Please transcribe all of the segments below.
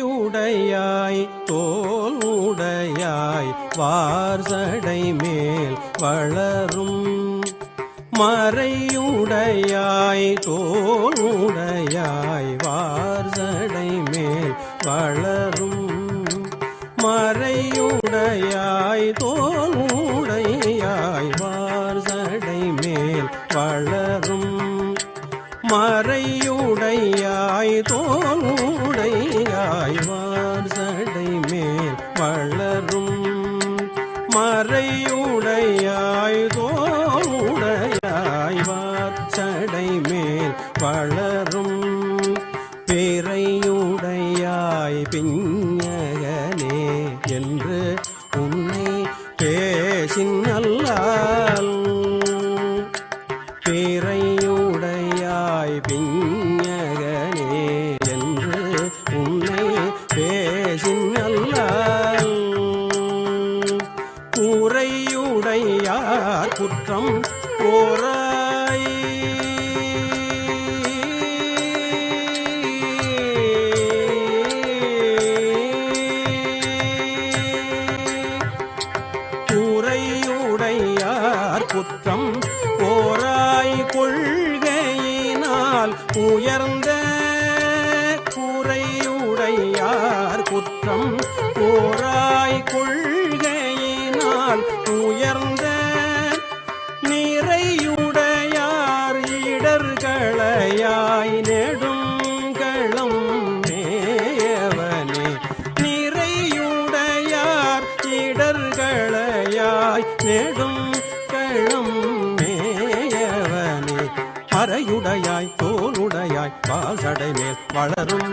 உடையாய் தோல் உடையாய் வார்சடை மேல் வளரும். மறையுடையாய் தோல் போராய் கொள்கையினால் உயர்ந்த குறையுடையார் குற்றம். போராய் கொள்கையினால் உயர்ந்த நிறையுடையார் இடர்களையாய் நெடுங்களம் மேயவனே. நிறையுடையார் இடர்களையாய் நெடும் களம் மறையுடையாய் தோளுடையாய் பாசடை மேல் வளரும்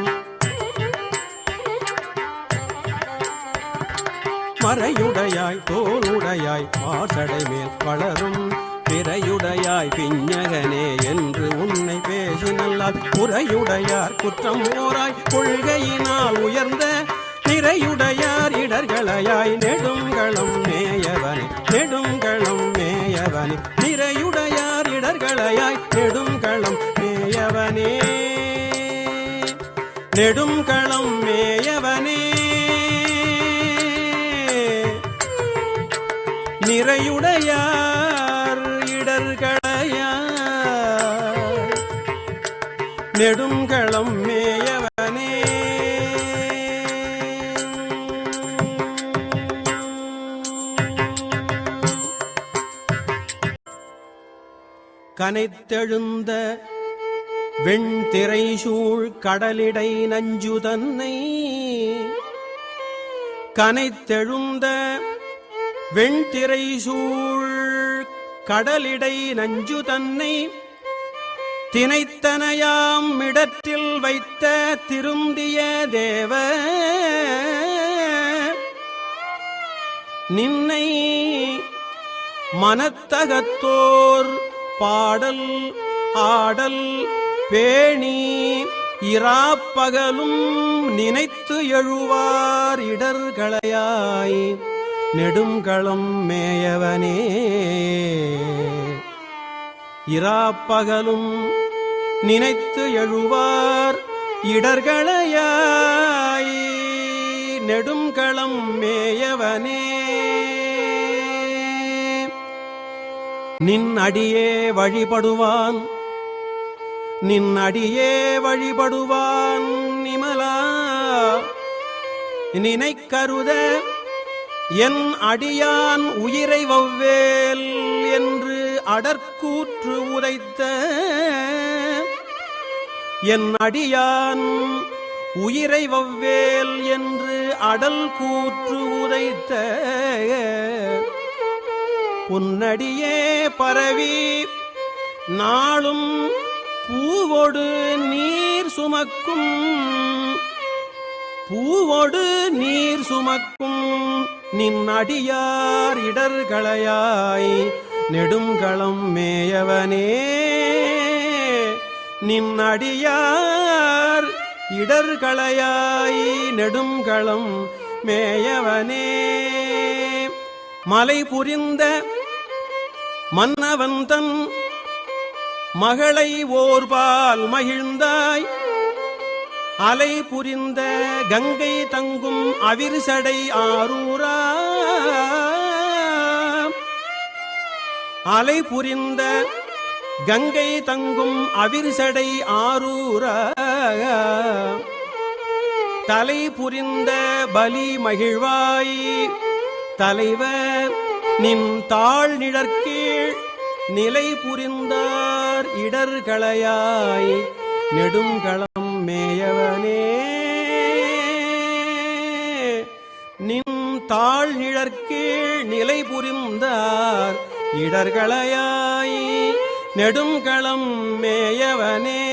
மறையுடையாய் தோளுடையாய் பாசடை மேல் வளரும் பிறையுடையாய் பிஞ்சகனே என்று உன்னை பேசினல்லால் குறையுடையார் குற்றம் ஓராய் கொள்கையினால் உயர்ந்த நிறையுடையார் இடர்களையாய் நெடுங்களம் மேயவனே நெடுங்களம் மேயவனே. நெடுங்களம் மேயவனே. நிறையுடையார் இடர்களையார். நெடுங்களம் மேயவனே. கனைத்தெழுந்த வெண்திரை சூழ் கடலிடை நஞ்சு தன்னை கனைத்தெழுந்த வெண்திரை சூழ் கடலிடை நஞ்சு தன்னை தினைத்தனையாம் இடத்தில் வைத்த திருந்திய தேவ நின்னை மனத்தகத்தோர் பாடல் ஆடல் பேணி இராப்பகலும் நினைத்து எழுவார் இடர்களையாய். நெடுங்களம் மேயவனே இராப்பகலும் நினைத்து எழுவார் இடர்களையாய். நெடுங்களம் மேயவனே நின் அடியே வழிபடுவான் நின் அடியே வழிபடுவான் நிமலா. நினைக்கருத என் அடியான் உயிரை வவ்வேல் என்று அடற்கூற்று உரைத்த என் அடியான் உயிரை வவ்வேல் என்று அடல் கூற்று உரைத்த புன்னடியே பரவி நாளும் பூவோடு நீர் சுமக்கும். பூவோடு நீர் சுமக்கும். நின் அடியார் இடர்களையாய் நெடுங்களம் மேயவனே. நின் அடியார் இடர்களையாய் நெடுங்களம் மேயவனே. மலை புரிந்த மன்னவன் தன் மகளை ஓர்பால் மகிழ்ந்தாய். அலை புரிந்த கங்கை தங்கும் அவிர்சடை ஆரூரா அலை புரிந்த கங்கை தங்கும் அவிர்சடை ஆரூரா தலை புரிந்த பலி மகிழ்வாய். தலைவர் நின் தாழ் நிழற்கீழ் நிலை புரிந்தார் இடர் இடர்களையாய் நெடுங்களம் மேயவனே. நின் தாழ் நிழற்கீழ் நிலை புரிந்தார் இடர்களையாய் நெடுங்களம் மேயவனே.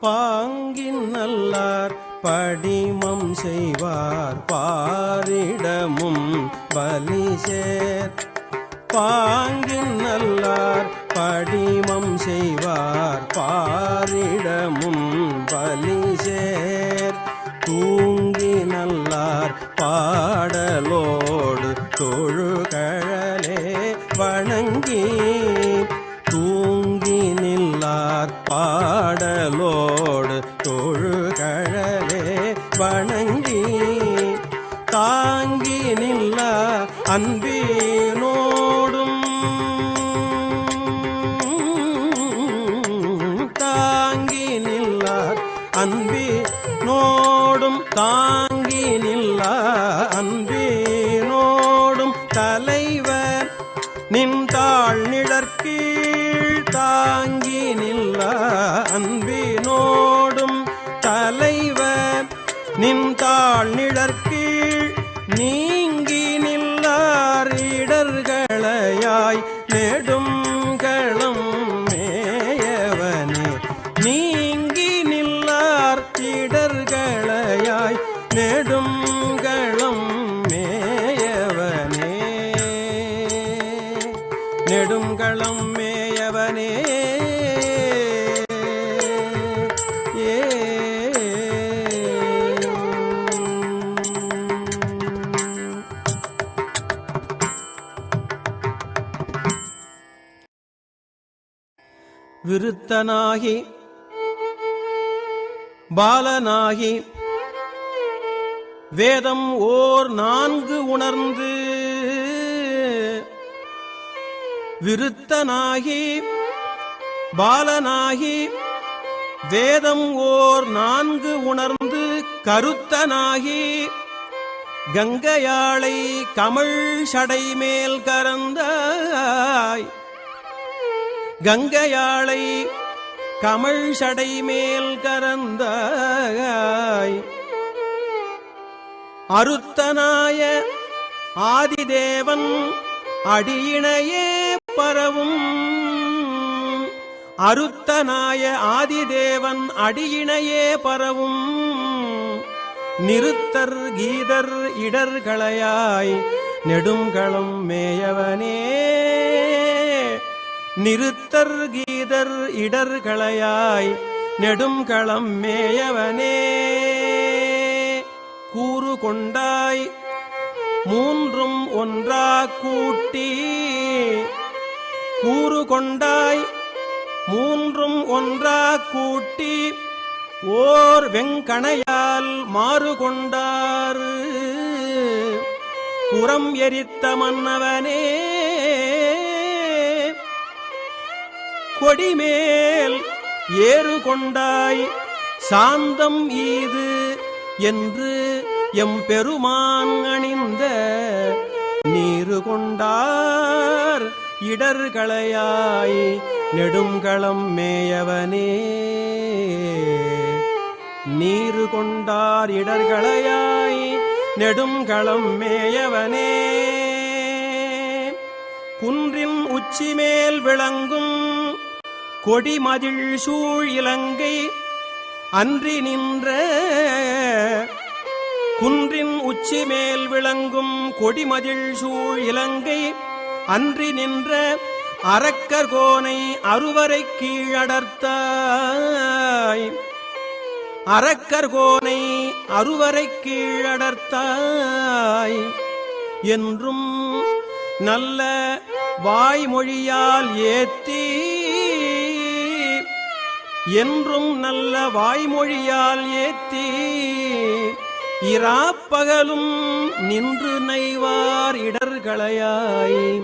பாங்கின் நல்லார் படிமம் செய்வார் பாரிடமும் பலி சேர். பாங்கின் நல்லார் படிமம் செய்வார் பாரிடமும் அன்பி நோடும் தாங்கி அன்பி நோடும் தலைவர் நின் தாழ் நிழற்கீழ் தாங்கி அன்பி நோடும் தலைவர் நின் தாழ் நிழற்கீழ் நீங்கி நில்லார் இடர்களையாய் நெடு விருத்தனாகி பாலனாகி வேதம் ஓர் நான்கு உணர்ந்து விருத்தனாகி பாலனாகி வேதம் ஓர் நான்கு உணர்ந்து கருத்தனாகி கங்கையாளை கமிழ் சடைமேல் கரந்தாய் கங்கையாளை கமழ் சடை மேல் கரந்தாய். அருத்தனாய ஆதிதேவன் அடியினையே பரவும். அருத்தனாய ஆதிதேவன் அடியினையே பரவும். நிறுத்தர் கீதர் இடர்களையாய் நெடுங்களம் மேயவனே. நிறுத்தர் கீதர் இடர்களையாய் நெடுங்களம் மேயவனே. கூறு கொண்டாய் மூன்றும் ஒன்றா கூட்டி கூறு கொண்டாய் மூன்றும் ஒன்றா கூட்டி ஓர் வெங்கணையால் மாறு கொண்டார் புறம் எரித்த மன்னவனே. கொடிமேல் ஏறு கொண்டாய் சாந்தம் ஈது என்று எம் பெருமான் அணிந்த நீரு கொண்டார் இடர்களையாய் நெடுங்களம் மேயவனே. நீரு கொண்டார் இடர்களையாய் நெடுங்களம் மேயவனே. குன்றின் உச்சிமேல் விளங்கும் கொடிமதில் சூழ் இலங்கை அன்றி நின்ற குன்றின் உச்சி மேல் விளங்கும் கொடிமதில் சூழ் இலங்கை அன்றி நின்ற அரக்கர் கோனை அறுவரை கீழடர்த்தாய். அரக்கர் கோனை அறுவரை கீழடர்த்தாய். என்றும் நல்ல வாய்மொழியால் ஏத்தி என்றும் நல்ல வாய்மொழியால் ஏத்தி இராப்பகலும் நின்று நைவார் இடர்களையாய்.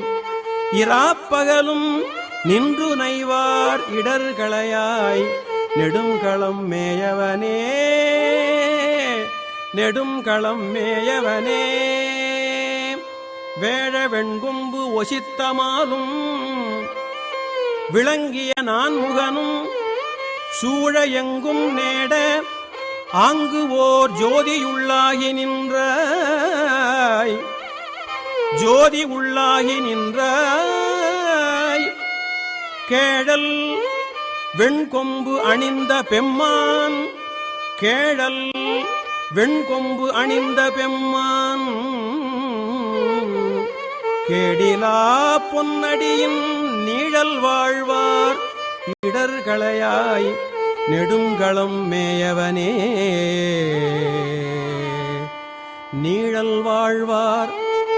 இராப்பகலும் நின்று நைவார் இடர்களையாய். நெடுங்களம் மேயவனே நெடுங்களம் மேயவனே. வேழ வெண்கும்பு ஒசித்தமாலும் விளங்கிய நான்முகனும் சூழ எங்கும் நேட ஆங்கு ஓர் ஜோதியுள்ளாகி நின்றாய். ஜோதி உள்ளாகி நின்றாய். கேழல் வெண்கொம்பு அணிந்த பெம்மான். கேழல் வெண்கொம்பு அணிந்த பெம்மான். கேடிலா பொன்னடியின் நீழல் வாழ்வார். இடர்களையாய் நெடுங்களம் மேயவனே. நீழல் வாழ்வார்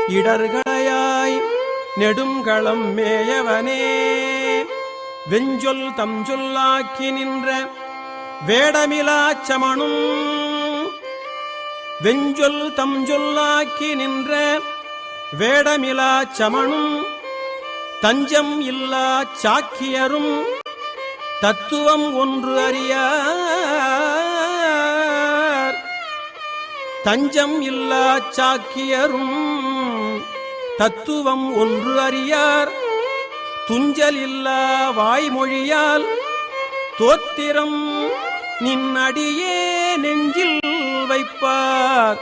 இடர்களையாய் நெடுங்களம் மேயவனே. வெஞ்சொல் தம் சொல்லாக்கி நின்ற வேடமிலாச் சமணும் வெஞ்சொல் தம் சொல்லாக்கி நின்ற வேடமிலாச் சமணும் தஞ்சம் இல்லா சாக்கியரும் தத்துவம் ஒன்று அறியார். தஞ்சம் இல்லா சாக்கியரும் தத்துவம் ஒன்று அறியார். துஞ்சல் இல்லா வாய்மொழியால் தோத்திரம் நின் அடியே நெஞ்சில் வைப்பார்.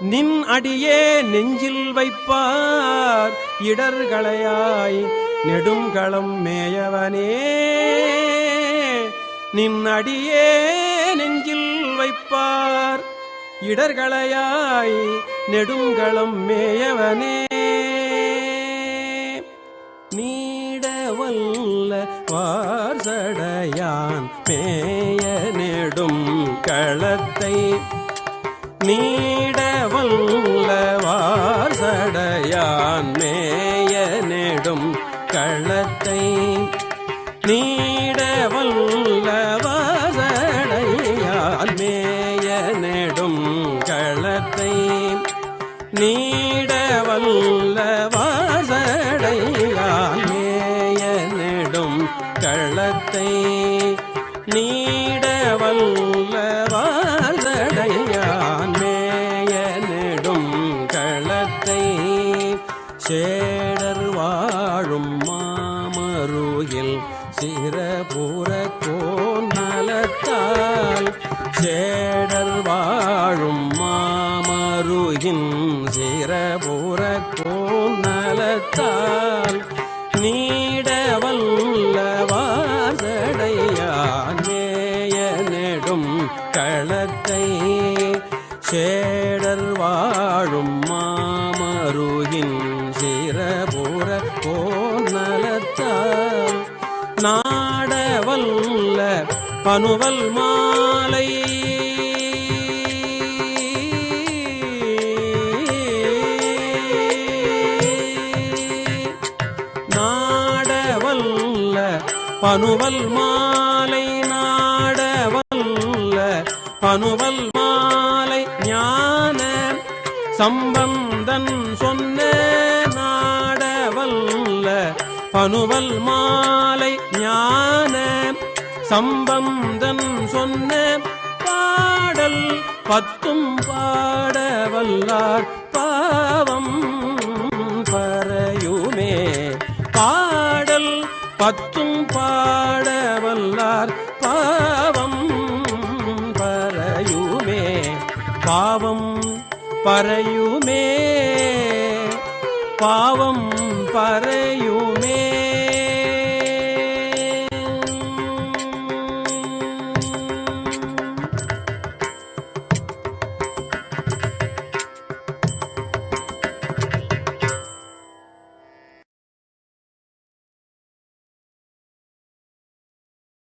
நின் அடியே நெஞ்சில் வைப்பார். இடர்களையாய் நெடுங்களம் மேயவனே நின் அடியே நெஞ்சில் வைப்பார். இடர்களையாய் நெடுங்களம் மேயவனே நீடவல்ல வார்சடையான் மேய நெடும் களத்தை களத்தை நீடவல்ல வாசடையான் மேய நெடும் களத்தை நீடவல்ல வாசடையான் மேய நெடும் களத்தை நீடவல்ல வாசடையான் மேய நெடும் களத்தை சேடர் வாழும் மா அருகில் சிறபுற கோநலத்தால் சேடர் வாழும் மாமருகின் சிறபுற கோநலத்தால் நீடவல்ல வாசடையான் மேய நெடும் களத்தை சேடர் வாழும் மாமருகின் சிறபுற கோ நாடவல்ல பனுவல் மாலை. நாடவல்ல பனுவல் மாலை நாடவல்ல பனுவல் மாலை. ஞான சம்பந்தன் சொன்ன நாடவல்ல பனுவல் மாலை. சம்பந்தன் சொன்ன பாடல் பத்தும் பாடவல்லார் பாவம் பறையுமே. பாடல் பத்தும் பாடவல்லார் பாவம் பறையுமே. பாவம் பறையுமே. பாவம் பறையும்